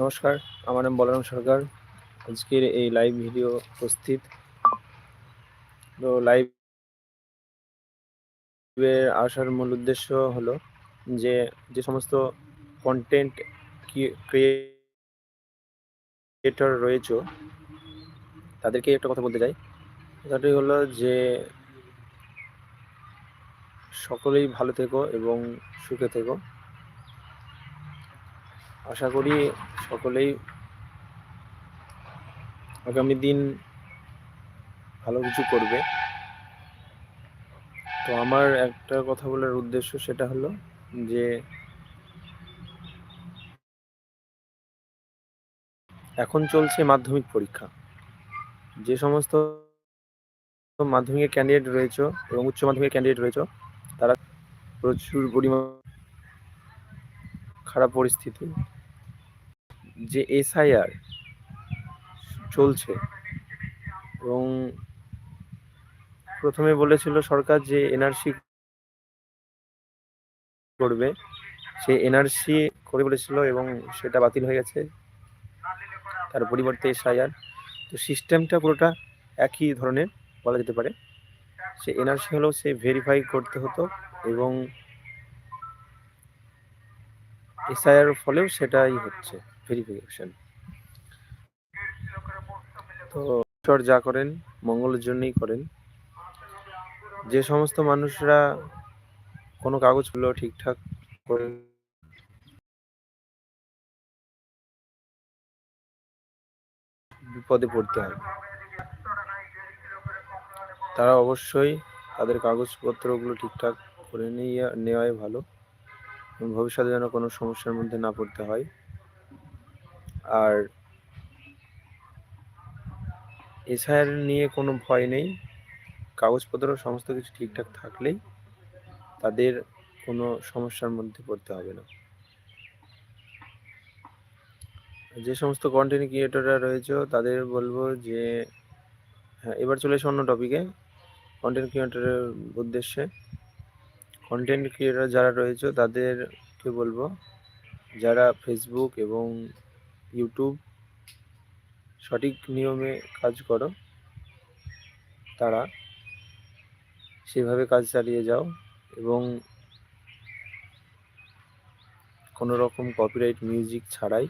নমস্কার, আমার নাম বলরাম সরকার। আজকের এই লাইভ ভিডিও উপস্থিত। তো লাইভে আসার মূল উদ্দেশ্য হলো যে যে সমস্ত কন্টেন্ট ক্রিয়েটর রয়েছে, তাদেরকে একটা কথা বলতে চাই। কথাটি হলো যে, সকলেই ভালো থেকো এবং সুখে থেকো। আশা করি সকলেই আগামী দিন ভালো কিছু করবে। তো আমার একটা কথা বলার উদ্দেশ্য সেটা হলো যে, এখন চলছে মাধ্যমিক পরীক্ষা। যে সমস্ত মাধ্যমিকের ক্যান্ডিডেট রয়েছে এবং উচ্চ মাধ্যমিকের ক্যান্ডিডেট রয়েছে, তারা প্রচুর পরিমাণ খারাপ পরিস্থিতি যে এসআইআর চলছে এবং প্রথমে বলেছিল সরকার যে এনআরসি করবে, সে এনআরসি করে বলেছিল এবং সেটা বাতিল হয়ে গেছে। তার পরিবর্তে এসআইআর। তো সিস্টেমটা পুরোটা একই ধরনের বলা যেতে পারে। সে এনআরসি হলেও সে ভেরিফাই করতে হতো এবং এসআইআর ফলেও সেটাই হচ্ছে। ভেরিফিকেশন তো ঈশ্বর যা করেন, মঙ্গলের জন্যই করেন। যে সমস্ত মানুষরা কোনো কাগজগুলো ঠিকঠাক করে বিপদে পড়তে হয়। তারা অবশ্যই তাদের কাগজপত্রগুলো ঠিকঠাক করে নিয়ে নেওয়াই ভালো। ভবিষ্যতে যেন কোনো সমস্যার মধ্যে না পড়তে হয়। আর এসআইআর নিয়ে কোনো ভয় নেই। কাগজপত্র, সমস্ত কিছু ঠিকঠাক থাকলেই তাদের কোনো সমস্যার মধ্যে পড়তে হবে না। যে সমস্ত কন্টেন্ট ক্রিয়েটররা রয়েছে, তাদের বলব যে হ্যাঁ এবার চলে এসে অন্য টপিকে কন্টেন্ট ক্রিয়েটরের উদ্দেশ্যে। কন্টেন্ট ক্রিয়েটর যারা রয়েছে, তাদেরকে বলব, যারা ফেসবুক এবং ইউটিউব সঠিক নিয়মে কাজ করো। তারা সেভাবে কাজ চালিয়ে যাও এবং কোনো রকম কপিরাইট মিউজিক ছাড়াই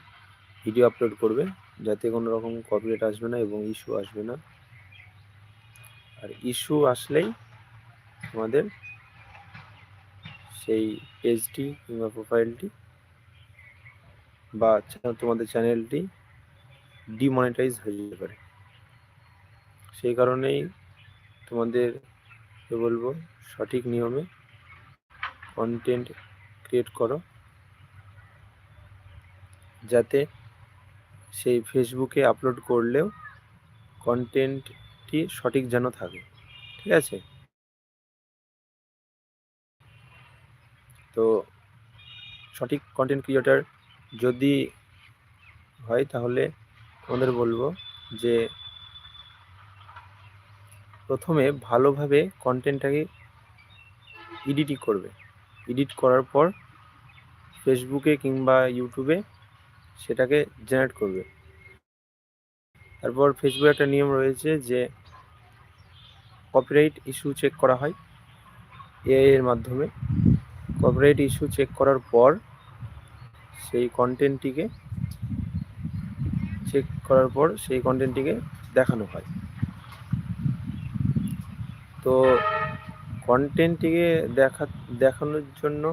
ভিডিও আপলোড করবে যাতে কোনো রকম কপিরাইট আসবে না এবং ইস্যু আসবে না। আর ইস্যু আসলেই তোমাদের সেই পেজটি কিংবা প্রোফাইলটি বা তোমাদের চ্যানেলটি ডিমনিটাইজ হয়ে যেতে পারে। সেই কারণেই তোমাদের বলব, সঠিক নিয়মে কন্টেন্ট ক্রিয়েট করো। যাতে সেই ফেসবুকে আপলোড করলেও কন্টেন্টটি সঠিক যেন থাকে, ঠিক আছে? তো সঠিক কন্টেন্ট ক্রিয়েটার যদি হয় তাহলে তোমাদের বলব যে প্রথমে ভালোভাবে কন্টেন্টটাকে এডিটই করবে। এডিট করার পর ফেসবুকে কিংবা ইউটিউবে সেটাকে জেনারেট করবে। তারপর ফেসবুকে একটা নিয়ম রয়েছে যে কপিরাইট ইস্যু চেক করা হয়। এআই এর মাধ্যমে। কপিরাইট ইস্যু চেক করার পর সেই কন্টেন্টটিকে চেক করার পর সেই কন্টেন্টটিকে দেখানো হয়। তো কন্টেন্টটিকে দেখা, দেখানোর জন্য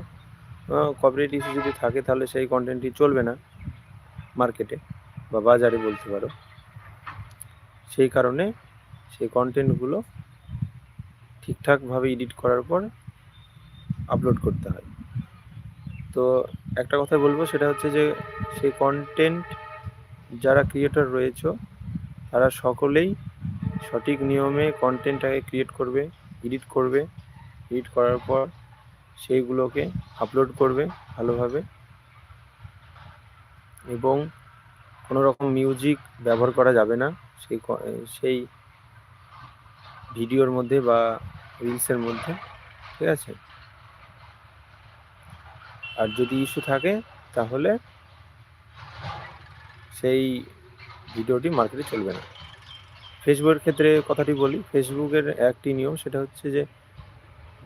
কপিরাইট ইস্যু যদি থাকে তাহলে সেই কন্টেন্টটি চলবে না মার্কেটে বা বাজারে বলতে পারো। সেই কারণে সেই কন্টেন্টগুলো ঠিকঠাকভাবে এডিট করার পর আপলোড করতে হয়। তো একটা কথা বলব, সেটা হচ্ছে যে সেই কন্টেন্ট যারা ক্রিয়েটর রয়েছে, তারা সকলেই সঠিক নিয়মে কন্টেন্টটাকে ক্রিয়েট করবে এডিট করবে এডিট করার পর সেইগুলোকে আপলোড করবে ভালোভাবে এবং কোনো রকম মিউজিক ব্যবহার করা যাবে না। সেই সেই ভিডিওর মধ্যে বা রিলসের মধ্যে, ঠিক আছে? আর যদি ইস্যু থাকে, তাহলে সেই ভিডিওটি মার্কেটে চলবে না। ফেসবুকের ক্ষেত্রে কথাটি বলি ফেসবুকের একটি নিয়ম সেটা হচ্ছে যে,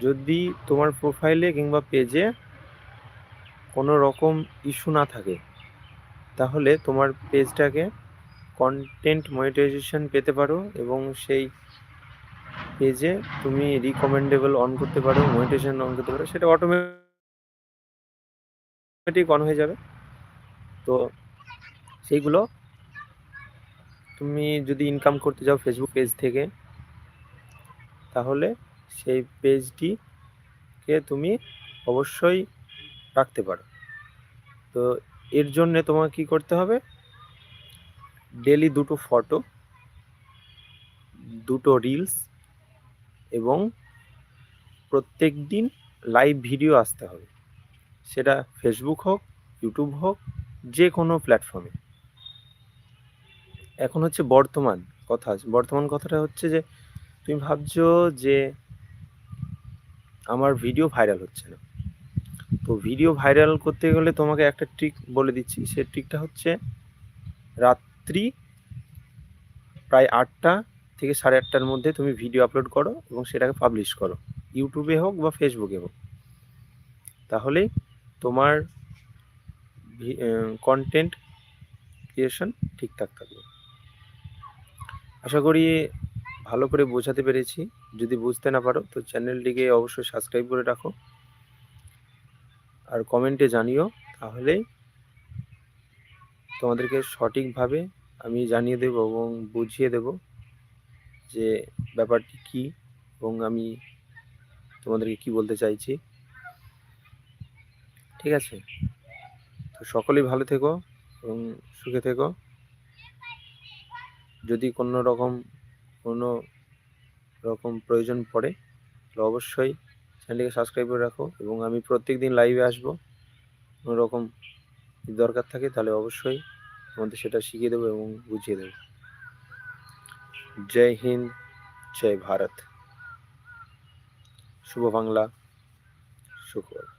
যদি তোমার প্রোফাইলে কিংবা পেজে কোনো রকম ইস্যু না থাকে, তাহলে তোমার পেজটাকে কন্টেন্ট মনিটাইজেশন পেতে পারো এবং সেই পেজে তুমি রিকমেন্ডেবল অন করতে পারো মনিটাইজেশন অন করতে পারো, সেটা অটোমেটিক অন হয়ে যাবে। তো সেইগুলো তুমি যদি ইনকাম করতে যাও ফেসবুক পেজ থেকে, তাহলে সেই পেজটিকে তুমি অবশ্যই রাখতে পারো। তো এর জন্যে তোমাকে কি করতে হবে? ডেলি দুটো ফটো দুটো রিলস এবং প্রত্যেক দিন লাইভ ভিডিও আসতে হবে। সেটা ফেসবুক হোক ইউটিউব হোক যে কোনো প্ল্যাটফর্মে এখন হচ্ছে বর্তমান কথা, বর্তমান কথাটা হচ্ছে যে, তুমি ভাবছ যে আমার ভিডিও ভাইরাল হচ্ছে না। তো ভিডিও ভাইরাল করতে গেলে তোমাকে একটা ট্রিক বলে দিচ্ছি, সে ট্রিকটা হচ্ছে রাত্রি প্রায় আটটা থেকে সাড়ে আটটার মধ্যে তুমি ভিডিও আপলোড করো এবং সেটাকে পাবলিশ করো। ইউটিউবে হোক বা ফেসবুকে হোক। তাহলেই তোমার কন্টেন্ট ক্রিয়েশন ঠিকঠাক থাকবে। আশা করি ভালো করে বোঝাতে পেরেছি। যদি বুঝতে না পারো, তো চ্যানেলটিকে অবশ্যই সাবস্ক্রাইব করে রাখো। আর কমেন্টে জানিও তাহলেই তোমাদেরকে সঠিকভাবে আমি জানিয়ে দেব এবং বুঝিয়ে দেব যে ব্যাপারটি কী এবং আমি তোমাদেরকে কি বলতে চাইছি। ঠিক আছে? তো সকলেই ভালো থেকো এবং সুখে থেকো। যদি কোনো রকম কোনো রকম প্রয়োজন পড়ে তাহলে অবশ্যই চ্যানেলটিকে সাবস্ক্রাইব করে রাখো এবং আমি প্রত্যেক দিন লাইভে আসব। কোনো রকম দরকার থাকে তাহলে অবশ্যই তোমাদের সেটা শিখিয়ে দেবো এবং বুঝিয়ে দেবো। জয় হিন্দ, জয় ভারত। শুভ বাংলা শুক্রবার